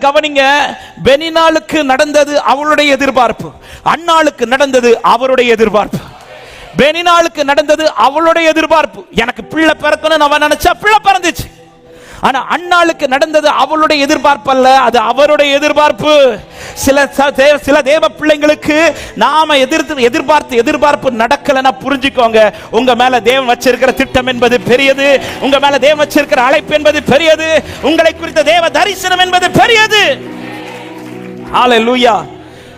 கவனிங்க பெனினாளுக்கு நடந்தது அவளுடைய எதிர்பார்ப்பு. அண்ணாளுக்கு நடந்தது அவருடைய எதிர்பார்ப்பு. பெனினாளுக்கு நடந்தது அவளுடைய எதிர்பார்ப்பு. எனக்கு பிள்ளை பிறக்கணும்னு அவன் நினைச்சா பிள்ளை பிறந்துச்சு. ஆனா அண்ணாளுக்கு நடந்தது அவளுடைய எதிர்பார்ப்பு அல்ல அது அவருடைய எதிர்பார்ப்பு. சில ச- சில தேவ பிள்ளைங்களுக்கு நாம எதிர்த்து எதிர்பார்த்து எதிர்பார்ப்பு நடக்கலன்னா புரிஞ்சுக்கோங்க. உங்க மேல தேவன் வச்சிருக்கிற திட்டம் என்பது பெரியது. உங்க மேல தேவன் வச்சிருக்கிற அழைப்பு என்பது பெரியது. உங்களை குறித்த தேவ தரிசனம் என்பது பெரியது. ஆலை லூயா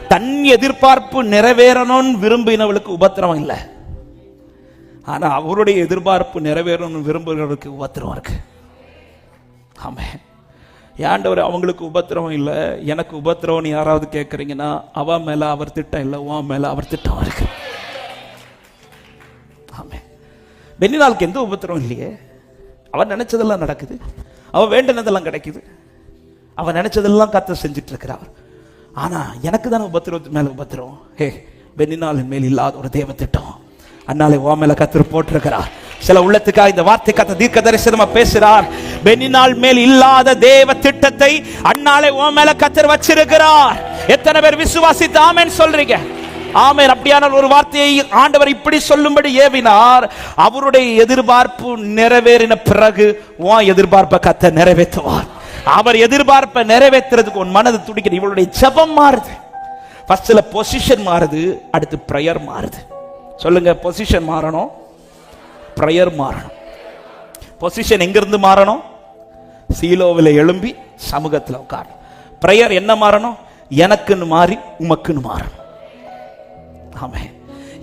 தன் எதிர்பார்ப்பு நிறைவேறணும்னு விரும்பினவளுக்கு உபத்திரவம் இல்லை. ஆனா அவருடைய எதிர்பார்ப்பு நிறைவேறணும்னு விரும்புகிறவர்களுக்கு உபத்திரவம் இருக்கு. ஆமே ஏண்டவர் அவங்களுக்கு உபத்திரவம் இல்லை? எனக்கு உபத்திரவம்னு யாராவது கேட்குறீங்கன்னா அவ மேல அவர் திட்டம் இல்லை உன் மேல அவர் திட்டம் இருக்கு. ஆமே பெண்ணினாளுக்கு எந்த உபத்திரவம் இல்லையே? அவன் நினைச்சதெல்லாம் நடக்குது. அவ வேண்டினதெல்லாம் கிடைக்குது. அவன் நினைச்சதெல்லாம் கத்த செஞ்சுட்டு இருக்கிறார் ஆனா எனக்கு தானே உபத்திரவத்து மேல உபத்திரம் ஹே பெண்ணினாளின் மேல் இல்லாத ஒரு தேவ திட்டம். அன்னாலே ஓ மேல கத்திர போட்டிருக்கிறார். சில உள்ளத்துக்காக இந்த வார்த்தை கத்த தீர்க்க தரிசனமா பேசுறார். பெண்ணினால் மேல் இல்லாத தேவ திட்டத்தை அண்ணாலே ஓ மேல கத்தர் வச்சிருக்கிறார். எத்தனை பேர் விசுவாசித்து ஆமேன் சொல்றீங்க? ஆமேன். அப்படியான ஒரு வார்த்தையை ஆண்டவர் இப்படி சொல்லும்படி ஏவினார். அவருடைய எதிர்பார்ப்பு நிறைவேறின பிறகு உன் எதிர்பார்ப்பை கத்த நிறைவேற்றுவார். அவர் எதிர்பார்ப்பை நிறைவேற்றுறதுக்கு உன் மனது துடிக்கிற இவளுடைய ஜெபம் மாறுது. ஃபர்ஸ்ட்ல பொசிஷன் மாறுது அடுத்து ப்ரேயர் மாறுது. சொல்லுங்க பொசிஷன் மாறணும். ப்ரேயர் மாறணும். பொசிஷன் எங்கிருந்து மாறணும்? சீலோவில் எழும்பி சமூகத்தில் உட்காரு. ப்ரேயர் என்ன மாறணும்? எனக்குன்னு மாறி உமக்குன்னு மாறணும். ஆமே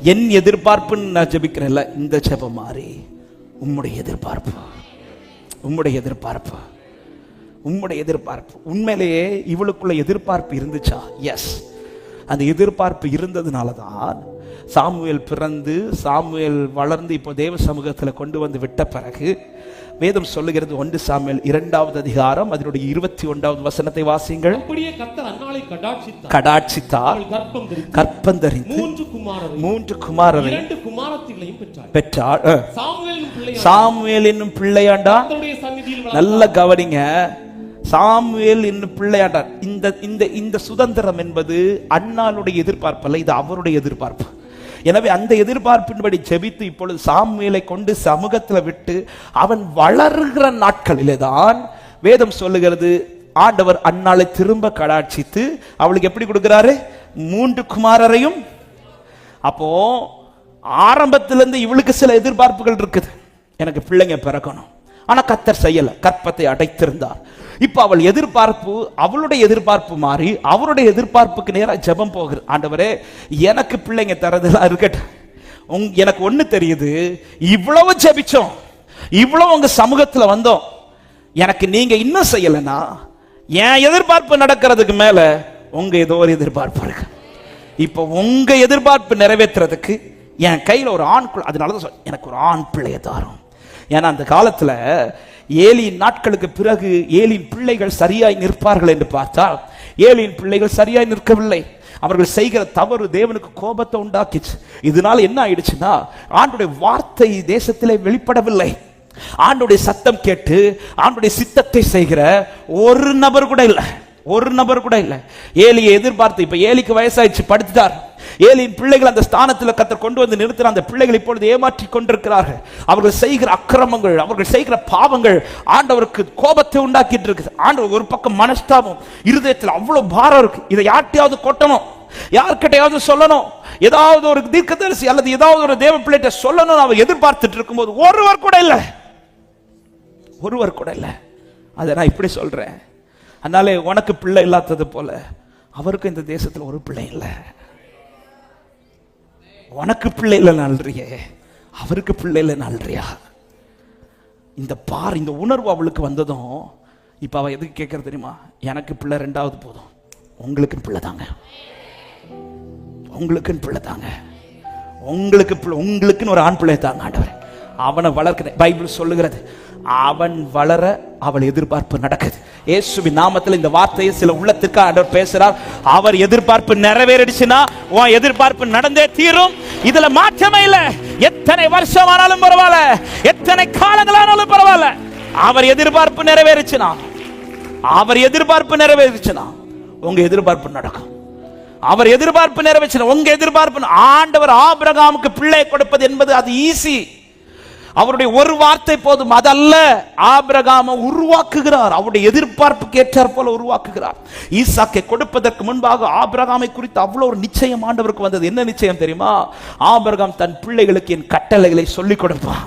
என் எதிர்பார்ப்புன்னு நான் ஜபிக்கிறேன்ல இந்த ஜபம் மாறி உம்முடைய எதிர்பார்ப்பு. உம்முடைய எதிர்பார்ப்பு. உம்முடைய எதிர்பார்ப்பு. உண்மையிலேயே இவளுக்குள்ள எதிர்பார்ப்பு இருந்துச்சா? எஸ் அந்த எதிர்பார்ப்பு இருந்ததுனால தான் சாமுவேல் பிறந்து சாமுவேல் வளர்ந்து இப்போ தேவ சமூகத்தில் கொண்டு வந்து விட்ட பிறகு வேதம் சொல்லுகிறது ஒன்று சாமுவேல் இரண்டாவது அதிகாரம் அதனுடைய இருபத்தி ஒன்றாவது வசனத்தை அப்படியே அன்னாளை கடாட்சித்தார். கடாட்சித்தார். தரித்து மூன்று குமாரரை மூன்று குமாரரை இரண்டு குமாரத்திகளையும் பெற்றார் சாமுவேல் என்னும் பிள்ளையாண்டா. நல்ல கவனிங்க. சாமுவேல் என்னும் பிள்ளையாண்டார். இந்த இந்த இந்த சுதந்திரம் என்பது அண்ணாளுடைய எதிர்பார்ப்பு அல்ல இது அவருடைய எதிர்பார்ப்பு. எனவே அந்த எதிர்பார்ப்பின்படி ஜெபித்து இப்பொழுது சாமியலை கொண்டு சமூகத்தில் விட்டு அவன் வளர்கிற நாட்களிலே தான் வேதம் சொல்லுகிறது ஆண்டவர் அன்னாளை திரும்ப கடாட்சித்து அவளுக்கு எப்படி கொடுக்கிறாரு? மூன்று குமாரரையும். அப்போ ஆரம்பத்திலிருந்து இவளுக்கு சில எதிர்பார்ப்புகள் இருக்குது. எனக்கு பிள்ளைங்க பிறக்கணும். ஆனா கத்தர் செய்யல. கற்பத்தை அடைத்திருந்தார். இப்போ அவள் எதிர்பார்ப்பு அவளுடைய எதிர்பார்ப்பு மாறி அவருடைய எதிர்பார்ப்புக்கு நேராக ஜெபம் போகுது ஆண்டவரே எனக்கு பிள்ளைங்க தரதெல்லாம் இருக்கட்டும். உங் எனக்கு ஒன்று தெரியுது இவ்வளவு ஜெபிச்சோம் இவ்வளவு உங்கள் சமூகத்தில் வந்தோம் எனக்கு நீங்கள் இன்னும் செய்யலைன்னா என் எதிர்பார்ப்பு நடக்கிறதுக்கு மேலே உங்கள் ஏதோ ஒரு எதிர்பார்ப்பு இருக்கு. இப்போ உங்கள் எதிர்பார்ப்பு நிறைவேற்றுறதுக்கு என் கையில் ஒரு ஆண் குழ- அதனால தான் சொல் எனக்கு ஒரு ஆண் பிள்ளையை தாரும். ஏன்னா அந்த காலத்தில் ஏலியின் நாட்களுக்கு பிறகு ஏலியின் பிள்ளைகள் சரியாய் நிற்பார்கள் என்று பார்த்தால் ஏலியின் பிள்ளைகள் சரியாய் நிற்கவில்லை. அவர்கள் செய்கிற தவறு தேவனுக்கு கோபத்தை உண்டாக்கிச்சு. இதனால என்ன ஆயிடுச்சுன்னா ஆண்டுடைய வார்த்தை தேசத்திலே வெளிப்படவில்லை. ஆண்டுடைய சத்தம் கேட்டு ஆண்டுடைய சித்தத்தை செய்கிற ஒரு நபர் கூட இல்லை. ஒரு நபர் கூட இல்லை. ஏலியை எதிர்பார்த்து இப்ப ஏலிக்கு வயசாயிடுச்சு படுத்துட்டார். ஏலியின் பிள்ளைகள் அந்த ஸ்தானத்தில் கத்தர் கொண்டு வந்து நிறுத்தின அந்த பிள்ளைகள் இப்பொழுது ஏமாற்றி கொண்டிருக்கிறார்கள். அவர்கள் செய்கிற அக்கிரமங்கள் அவர்கள் செய்கிற பாவங்கள் ஆண்டவருக்கு கோபத்தை உண்டாக்கிட்டு இருக்குது. ஆண்டவர் ஒரு பக்கம் மனஸ்தாபம் இருதயத்தில் அவ்வளவு பாரம் இருக்கு. இதை யார்ட்டையாவது கொட்டணும்? யார்கிட்டையாவது சொல்லணும்? ஏதாவது ஒரு தீர்க்கதரிசி அல்லது ஏதாவது ஒரு தேவ பிள்ளைகிட்ட சொல்லணும் அவர் எதிர்பார்த்துட்டு இருக்கும்போது ஒருவர் கூட இல்லை. ஒருவர் கூட இல்லை. அதை நான் இப்படி சொல்றேன். அதனாலே உனக்கு பிள்ளை இல்லாதது போல அவருக்கும் இந்த தேசத்தில் ஒரு பிள்ளை இல்லை. உனக்கு பிள்ளை இல்லை நல்றியே. அவருக்கு பிள்ளை இல்லை நல்றியா. இந்த பார் இந்த உணர்வு அவளுக்கு வந்ததும் இப்போ அவள் எதுக்கு கேட்கறது தெரியுமா? எனக்கு பிள்ளை ரெண்டாவது போதும். உங்களுக்கு பிள்ளை தாங்க. உங்களுக்குன்னு பிள்ளை தாங்க. உங்களுக்கு பிள்ளை உங்களுக்குன்னு ஒரு ஆண் பிள்ளை தாங்க ஆண்டவர். அவனை வளர்க்கிறேன் பைபிள் சொல்லுகிறது அவன் வளர அவள் எதிர்பார்ப்பு நடக்குது. இயேசுவின் நாமத்தில் இந்த வார்த்தையை சில உள்ளத்திற்கு ஆண்டவர் பேசுறார். அவர் எதிர்பார்ப்பு நிறைவேறிடுச்சுன்னா உன் எதிர்பார்ப்பு நடந்தே தீரும். இதுல மாற்றமே இல்ல. எத்தனை வருஷம் ஆனாலும் பரவாயில்ல. எத்தனை காலங்களானாலும் பரவாயில்ல. அவர் எதிர்பார்ப்பு நிறைவேறிச்சுனா அவர் எதிர்பார்ப்பு நிறைவேறுச்சுனா உங்க எதிர்பார்ப்பு நடக்கும். அவர் எதிர்பார்ப்பு நிறைவேற்றின உங்க எதிர்பார்ப்பு ஆண்டவர் ஆபிரகாமுக்கு பிள்ளை கொடுப்பது என்பது அது ஈஸி அவருடைய ஒரு வார்த்தை போதும். அதல்ல ஆபிரகாம உருவாக்குகிறார். அவருடைய எதிர்பார்ப்புக்கு ஏற்றார் போல உருவாக்குகிறார். ஈசாக்கை கொடுப்பதற்கு முன்பாக ஆபிரகாமை குறித்து அவ்வளவு ஒரு நிச்சயம் ஆண்டவருக்கு வந்தது. என்ன நிச்சயம் தெரியுமா? ஆபிரகாம் தன் பிள்ளைகளுக்கு என் கட்டளைகளை சொல்லிக் கொடுப்பான்.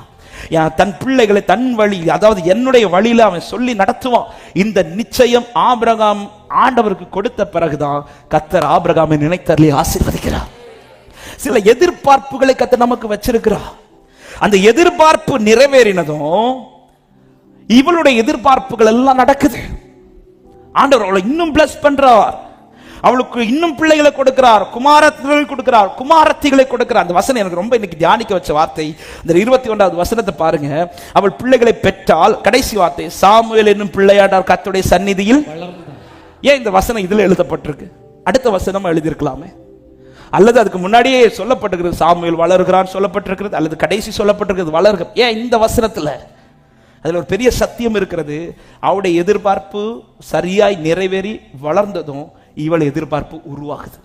தன் பிள்ளைகளை தன் வழி அதாவது என்னுடைய வழியில அவன் சொல்லி நடத்துவான். இந்த நிச்சயம் ஆபிரகாம் ஆண்டவருக்கு கொடுத்த பிறகுதான் கத்தர் ஆபிரகாமை நினைத்தரலே ஆசீர்வதிக்கிறார். சில எதிர்பார்ப்புகளை கத்தர் நமக்கு வச்சிருக்கிறார். அந்த எதிர்பார்ப்பு நிறைவேறினதும் இவளுடைய எதிர்பார்ப்புகள் எல்லாம் நடக்குது. ஆண்டவர் அவளை இன்னும் பிளஸ் பண்றார். அவளுக்கு இன்னும் பிள்ளைகளை கொடுக்கிறார் குமாரத்திகளை கொடுக்கிறார் குமாரத்திகளை கொடுக்கிறார். அந்த வசனம் எனக்கு ரொம்ப இன்னைக்கு தியானிக்க வச்ச வார்த்தை. இந்த இருபத்தி ஒன்றாவது வசனத்தை பாருங்க. அவள் பிள்ளைகளை பெற்றால் கடைசி வார்த்தை சாமுவேல் என்னும் பிள்ளையாடார் கர்த்தருடைய சந்நிதியில். ஏன் இந்த வசனம் இதுல எழுதப்பட்டிருக்கு? அடுத்த வசனம் எழுதியிருக்கலாமே. அல்லது அதுக்கு முன்னாடியே சொல்லப்பட்டிருக்கிறது சாமியில் வளர்கிறான் சொல்லப்பட்டிருக்கிறது அல்லது கடைசி சொல்லப்பட்டிருக்கிறது வளர்க ஏன் இந்த வசனத்தில்? அதில் ஒரு பெரிய சத்தியம் இருக்கிறது. அவருடைய எதிர்பார்ப்பு சரியாய் நிறைவேறி வளர்ந்ததும் இவள் எதிர்பார்ப்பு உருவாகுது.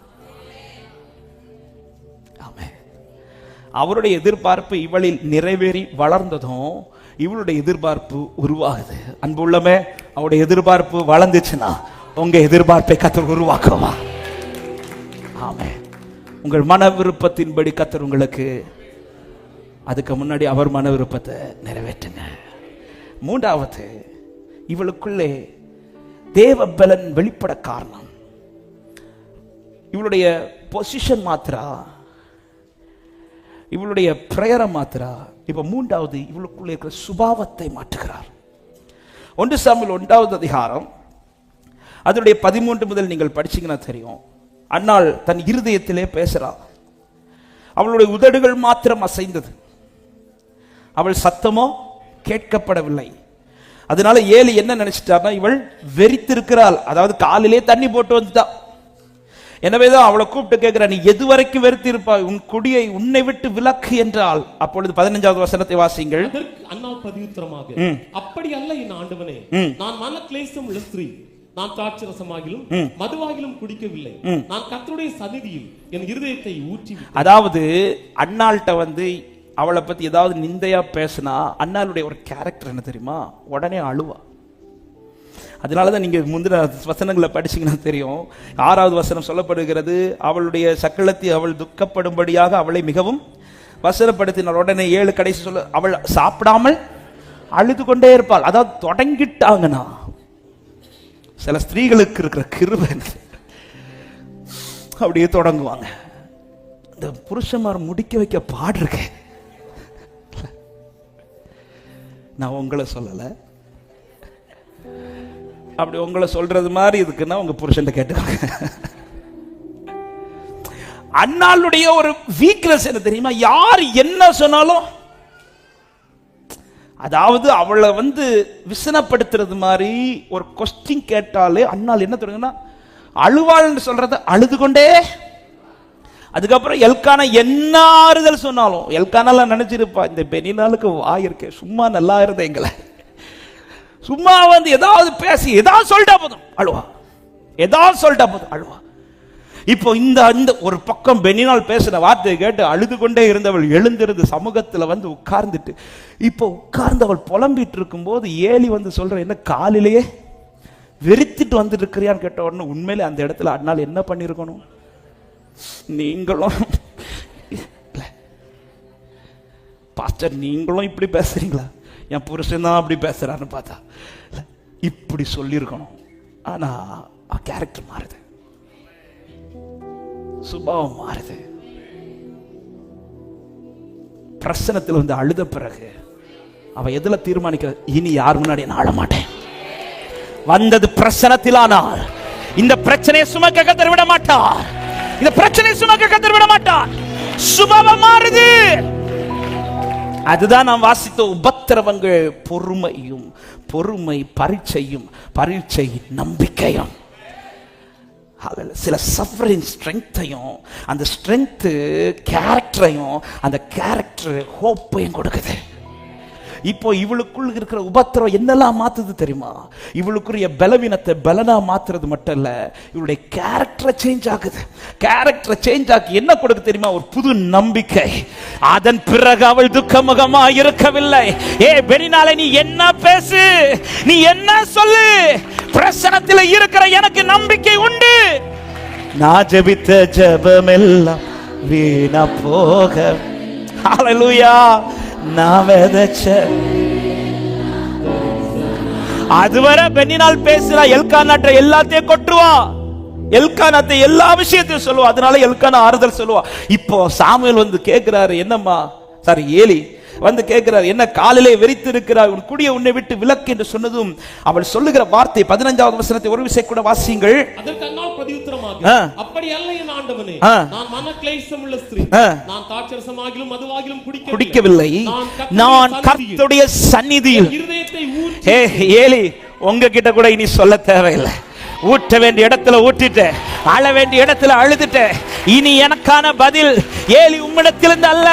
அவருடைய எதிர்பார்ப்பு இவளில் நிறைவேறி வளர்ந்ததும் இவளுடைய எதிர்பார்ப்பு உருவாகுது. அன்பு உள்ளமே அவருடைய எதிர்பார்ப்பு வளர்ந்துச்சுன்னா உங்க எதிர்பார்ப்பை கத்தர் உருவாக்குவா ஆமே உங்கள் மன விருப்பத்தின்படி கத்தர் உங்களுக்கு அதுக்கு முன்னாடி அவர் மன விருப்பத்தை நிறைவேற்றுங்க. மூன்றாவது இவளுக்குள்ளே தேவ பலன் வெளிப்பட காரணம். இவளுடைய பொசிஷன் மாத்திரா? இவளுடைய பிரயரை மாத்திரா? இப்ப மூன்றாவது இவளுக்குள்ளே இருக்கிற சுபாவத்தை மாற்றுகிறார். ஒன்று சாமியில் ஒன்றாவது அதிகாரம் அதனுடைய பதிமூன்று முதல் நீங்கள் படிச்சீங்கன்னா தெரியும். அன்னாள் தன் இருதயத்திலே பேசுறாள் அவளுடைய உதடுகள் மாத்திரம் அசைந்தது. அவள் சத்தமோ கேட்கப்படவில்லை. அதனால ஏலி என்ன நினைச்சிட்டார்னா இவள் வெறித்திருக்கிறாள். அதாவது காலிலே தண்ணி போட்டு வந்துட்டா. எனவேதான் அவளை கூப்பிட்டு கேட்கிறா நீ எது வரைக்கும் வெறுத்திருப்பாய்? உன் குடியை உன்னை விட்டு விலக்கு என்றால் அப்பொழுது பதினஞ்சாவது வசனத்தை வாசிங்கள் பிரதியுத்தரமாக ம். அப்படி அல்ல என் ஆண்டவனே. நான் மன கிளேசம் உள்ள ஸ்திரீ. நான் திராட்சை ரசமாகிலும் மதுவாகிலும் குடிக்கவில்லை. நான் கர்த்தருடைய சந்நிதியில் என் இருதயத்தை ஊற்றி அதாவது அண்ணாள்கிட்ட வந்து அவளை பத்தி ஏதாவது நிந்தையா பேசினா அண்ணாளுடைய ஒரு கேரக்டர் என்ன தெரியுமா? உடனே அழுவா. அதனால தான் நீங்க முந்தின வசனங்களை படிச்சீங்கன்னா தெரியும். ஆறாவது வசனம் சொல்லப்படுகிறது அவளுடைய சக்களத்தை அவள் துக்கப்படும்படியாக அவளை மிகவும் வசனப்படுத்தினார் உடனே ஏழு கடைசி சொல்ல அவள் சாப்பிடாமல் அழுது கொண்டே இருப்பாள். அதாவது தொடங்கிட்டாங்கன்னா சில ஸ்திரீகளுக்கு இருக்கிற கிருபை அப்படியே தொடங்குவாங்க. இந்த புருஷமார் முடிக்க வைக்க பாடிருக்கேன் நான் உங்களை சொல்லலை. அப்படி உங்களை சொல்றது மாதிரி இதுக்குன்னா உங்க புருஷன் கேட்டுக்கோங்க. அண்ணாளுடைய ஒரு வீக்னஸ் என்ன தெரியுமா? யார் என்ன சொன்னாலும் அதாவது அவளை வந்து விசனப்படுத்துறது மாதிரி ஒரு கொஸ்டின் கேட்டாலே அண்ணாள் என்ன தொடங்குன்னா அழுவாள்னு சொல்றத அழுது கொண்டே. அதுக்கப்புறம் எல்கானா என்ன ஆறுதல் சொன்னாலும் எல்கானால நினைச்சிருப்பா இந்த பெனினாளுக்கு வாய் இருக்கே சும்மா நல்லா இருந்த எங்களை. சும்மா வந்து ஏதாவது பேசி ஏதாவது சொல்லிட்டா போதும் அழுவா. ஏதாவது சொல்லிட்டா போதும் அழுவா. இப்போ இந்த அந்த ஒரு பக்கம் பெனினால் பேசின வார்த்தையை கேட்டு அழுது கொண்டே இருந்தவள் எழுந்திருந்து சமூகத்தில் வந்து உட்கார்ந்துட்டு இப்போ உட்கார்ந்து அவள் புலம்பிட்டு இருக்கும்போது ஏலி வந்து சொல்ற என்ன காலிலேயே? வெறித்துட்டு வந்துட்டு இருக்கிறியான்னு கேட்ட உடனே உண்மையிலே அந்த இடத்துல அண்ணால் என்ன பண்ணியிருக்கணும் நீங்களும் பாஸ்டர் நீங்களும் இப்படி பேசுறீங்களா? என் புருஷன் தான் அப்படி பேசுறான்னு பார்த்தா இப்படி சொல்லியிருக்கணும் ஆனா கேரக்டர் மாறுது. சுபாவம் மாறுது. பிரசனத்தில் வந்து அழுத பிறகு அவ எதுல தீர்மானிக்கிற இனி யார் முன்னாடி நான் அழ மாட்டேன் வந்தது பிரசனத்திலானால். இந்த பிரச்சனையை சுமக்க கத்தர் விட மாட்டார். இந்த பிரச்சனையை சுமக்க கத்தர் விட மாட்டார். சுபாவம் மாறுது. அதுதான் நாம் வாசித்த உபத்திரவங்கள் பொறுமையும் பொறுமை பரீட்சையும் பரீட்சை நம்பிக்கையும். சில சஃபரிங் ஸ்ட்ரென்த்தையும் அந்த ஸ்ட்ரென்த்து கேரக்டரையும் அந்த கேரக்டர் ஹோப்பையும் கொடுக்குது. இப்போ இவளுக்குள் இருக்கிற உபத்திரம் என்னெல்லாம் மாத்துது தெரியுமா? இவளுக்குரிய பலவீனத்தை பலனா மாத்துறது மட்டும் இல்ல இவளுடைய கேரக்டரை சேஞ்ச் ஆகுது. கேரக்டரை சேஞ்ச் ஆக்கி என்ன கொடுக்கு தெரியுமா? ஒரு புது நம்பிக்கை. அதன் பிறகு அவள் துக்கமுகமா இருக்கவில்லை ஏ பெரினாலே நீ என்ன பேசு? நீ என்ன சொல்லு? பிரசனத்தில் இருக்கிற எனக்கு நம்பிக்கை உண்டு. நான் ஜெபித்த ஜெபமெல்லாம் வீணா போக. ஹalleluya நான் விதைச்ச. அதுவரை பெண்ணினால் பேசுறா எல்கானாட்ட எல்லாத்தையும் கொட்டுவா. எல்கானாத்தை எல்லா விஷயத்தையும் சொல்லுவா. அதனால எல்கானா ஆறுதல் சொல்லுவா. இப்போ சாமுவேல் வந்து கேக்குறாரு என்னம்மா? சாரி ஏலி வந்து கேட்கிறார் என்ன காலிலே வெறித்து இருக்கிறார் உன் குடிய உன்னை விட்டு விலக்கு என்று சொன்னதும் அவள் சொல்லுகிற வார்த்தை பதினஞ்சாவது வசனத்தை ஒரு விஷயம் கூட வாசியுங்கள். அப்படி அல்ல என் ஆண்டவனே. நான் மன கிளேசம் உள்ள ஸ்திரீ. நான் தாட்சரசமாகிலும் மதுவாகிலும் குடிக்கவில்லை. நான் கர்த்தருடைய சந்நிதியில் இருதயத்தை ஊற்றி ஏ ஏலி உங்ககிட்ட கூட இனி சொல்ல தேவையில்லை. ஊட்ட வேண்டிய இடத்துல ஊட்டிட்டேன் அழ வேண்டிய இடத்துல அழுதுட்டேன். இனி எனக்கான பதில் ஏலி உம்மிடத்திலிருந்து அல்ல.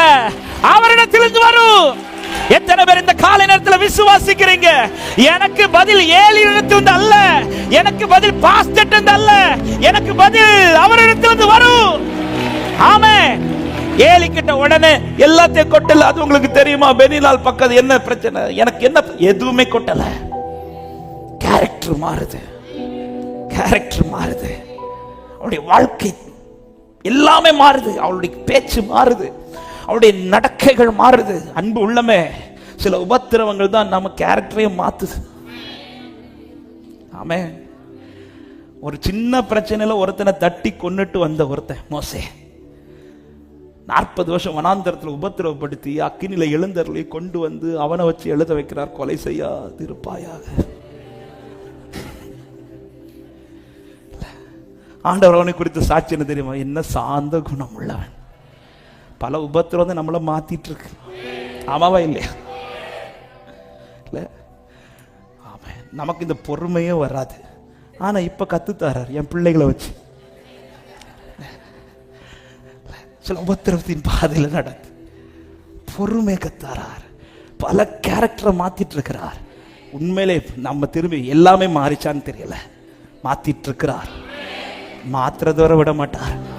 அவரிடத்திலிருந்து வரும் எத்தனை பேர் இந்த காலை நேரத்துல விசுவாசிக்கிறீங்க? எனக்கு பதில் ஏழு இடத்திலிருந்து அல்ல. எனக்கு பதில் பாஸ்டர் அல்ல. எனக்கு பதில் அவரிடத்திலிருந்து வரும் ஆமே ஏலி கிட்ட உடனே எல்லாத்தையும் கொட்டல. அது உங்களுக்கு தெரியுமா? பெனிலால் பக்கத்து என்ன பிரச்சனை? எனக்கு என்ன எதுவுமே கொட்டல. கேரக்டர் மாறுது. கேரக்டர் மாறுது. அவளுடைய வாழ்க்கை எல்லாமே மாறுது. அவளுடைய பேச்சு மாறுது. அவளுடைய நடக்கைகள் மாறுது. அன்பு உள்ளமே சில உபத்திரவங்கள் தான் நம்ம கேரக்டரையும் மாத்துது. ஆமே ஒரு சின்ன பிரச்சனையில ஒருத்தனை தட்டி கொண்டுட்டு வந்த ஒருத்தன் மோசே. நாற்பது வருஷம் வனாந்தரத்தில் உபத்திரவப்படுத்தி அக்கினில எழுந்தருளை கொண்டு வந்து அவனை வச்சு எழுத வைக்கிறார் கொலை செய்யாது இருப்பாயாக ஆண்டவர் அவனை குறித்து சாட்சி என்ன தெரியுமா? என்ன சாந்த குணம் உள்ளவன். பல உபத்திரம் வந்து நம்மளை மாத்திட்டு இருக்கு ஆமாவா இல்லையா? இல்லை? ஆமா. நமக்கு இந்த பொறுமையே வராது. ஆனா இப்ப கத்து தர்றார் என் பிள்ளைகளை வச்சு. சில உபத்திரவத்தின் பாதையில் நடந்து. பொறுமை கத்தாரார். பல கேரக்டரை மாத்திட்டு இருக்கிறார் உண்மையிலே நம்ம திரும்பி எல்லாமே மாறிச்சான்னு தெரியல. மாத்திட்டு இருக்கிறார் மாத்துறதோட விட மாட்டார்.